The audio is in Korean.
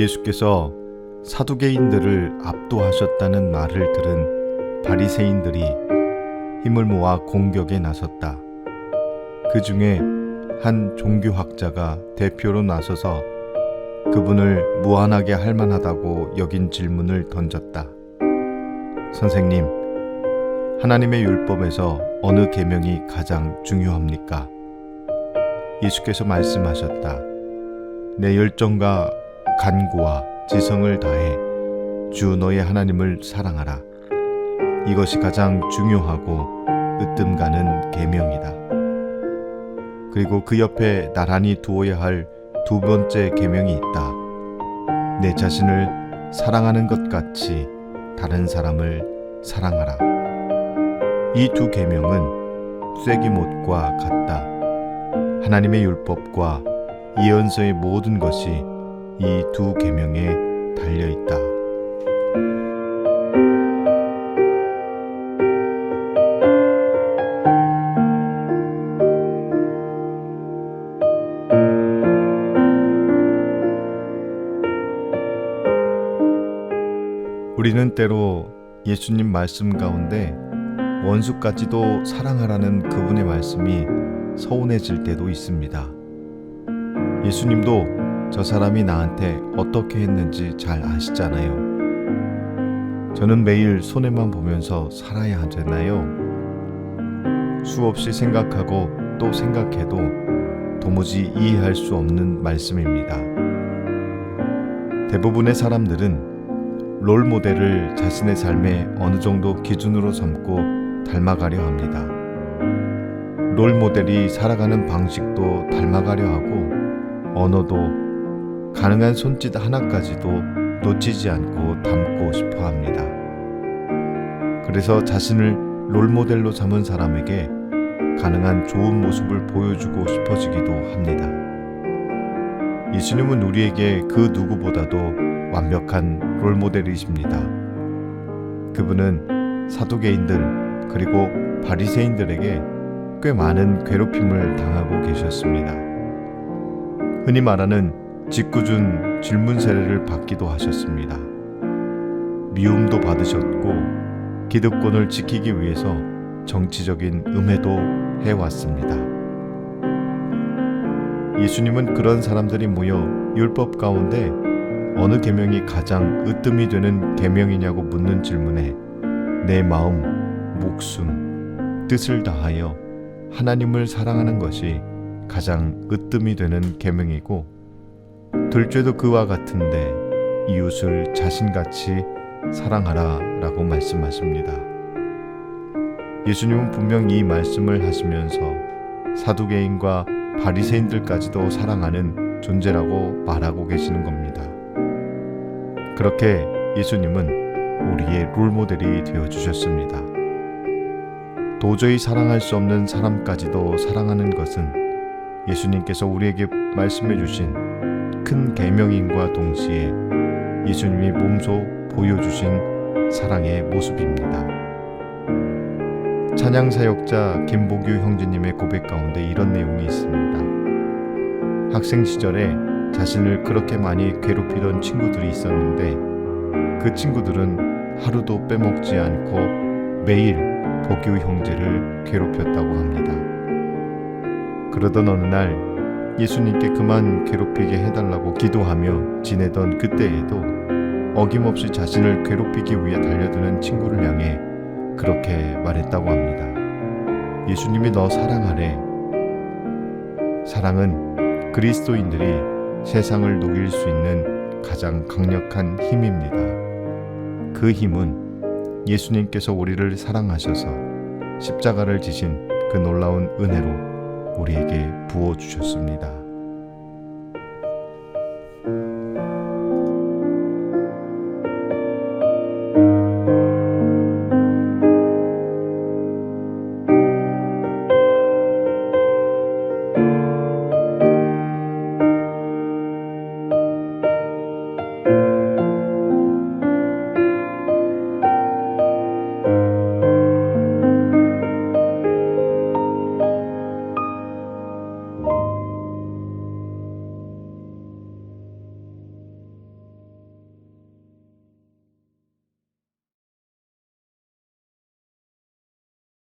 예수께서 사두개인들을 압도하셨다는 말을 들은 바리새인들이 힘을 모아 공격에 나섰다. 그 중에 한 종교학자가 대표로 나서서 그분을 무한하게 할 만하다고 여긴 질문을 던졌다. 선생님, 하나님의 율법에서 어느 계명이 가장 중요합니까? 예수께서 말씀하셨다. 내 열정과 간구와 지성을 다해 주 너의 하나님을 사랑하라. 이것이 가장 중요하고 으뜸 가는 계명이다. 그리고 그 옆에 나란히 두어야 할 두 번째 계명이 있다. 내 자신을 사랑하는 것 같이 다른 사람을 사랑하라. 이 두 계명은 쐐기못과 같다. 하나님의 율법과 예언서의 모든 것이 이 두 계명에 달려 있다. 우리는 때로 예수님 말씀 가운데 원수까지도 사랑하라는 그분의 말씀이 서운해질 때도 있습니다. 예수님도 저 사람이 나한테 어떻게 했는지 잘 아시잖아요. 저는 매일 손해만 보면서 살아야 되나요? 수없이 생각하고 또 생각해도 도무지 이해할 수 없는 말씀입니다. 대부분의 사람들은 롤 모델을 자신의 삶에 어느 정도 기준으로 삼고 닮아가려 합니다. 롤 모델이 살아가는 방식도 닮아가려 하고 언어도 가능한 손짓 하나까지도 놓치지 않고 담고 싶어 합니다. 그래서 자신을 롤 모델로 삼은 사람에게 가능한 좋은 모습을 보여주고 싶어지기도 합니다. 예수님은 우리에게 그 누구보다도 완벽한 롤 모델이십니다. 그분은 사두개인들 그리고 바리새인들에게 꽤 많은 괴롭힘을 당하고 계셨습니다. 흔히 말하는 짓궂은 질문 세례를 받기도 하셨습니다. 미움도 받으셨고 기득권을 지키기 위해서 정치적인 음해도 해왔습니다. 예수님은 그런 사람들이 모여 율법 가운데 어느 계명이 가장 으뜸이 되는 계명이냐고 묻는 질문에 내 마음, 목숨, 뜻을 다하여 하나님을 사랑하는 것이 가장 으뜸이 되는 계명이고 둘째도 그와 같은데 이웃을 자신같이 사랑하라 라고 말씀하십니다. 예수님은 분명 이 말씀을 하시면서 사두개인과 바리새인들까지도 사랑하는 존재라고 말하고 계시는 겁니다. 그렇게 예수님은 우리의 롤모델이 되어 주셨습니다. 도저히 사랑할 수 없는 사람까지도 사랑하는 것은 예수님께서 우리에게 말씀해 주신 큰 계명인과 동시에 예수님이 몸소 보여주신 사랑의 모습입니다. 찬양 사역자 김보규 형제님의 고백 가운데 이런 내용이 있습니다. 학생 시절에 자신을 그렇게 많이 괴롭히던 친구들이 있었는데 그 친구들은 하루도 빼먹지 않고 매일 보규 형제를 괴롭혔다고 합니다. 그러던 어느 날 예수님께 그만 괴롭히게 해달라고 기도하며 지내던 그때에도 어김없이 자신을 괴롭히기 위해 달려드는 친구를 향해 그렇게 말했다고 합니다. 예수님이 너 사랑하래. 사랑은 그리스도인들이 세상을 녹일 수 있는 가장 강력한 힘입니다. 그 힘은 예수님께서 우리를 사랑하셔서 십자가를 지신 그 놀라운 은혜로 우리에게 부어 주셨습니다.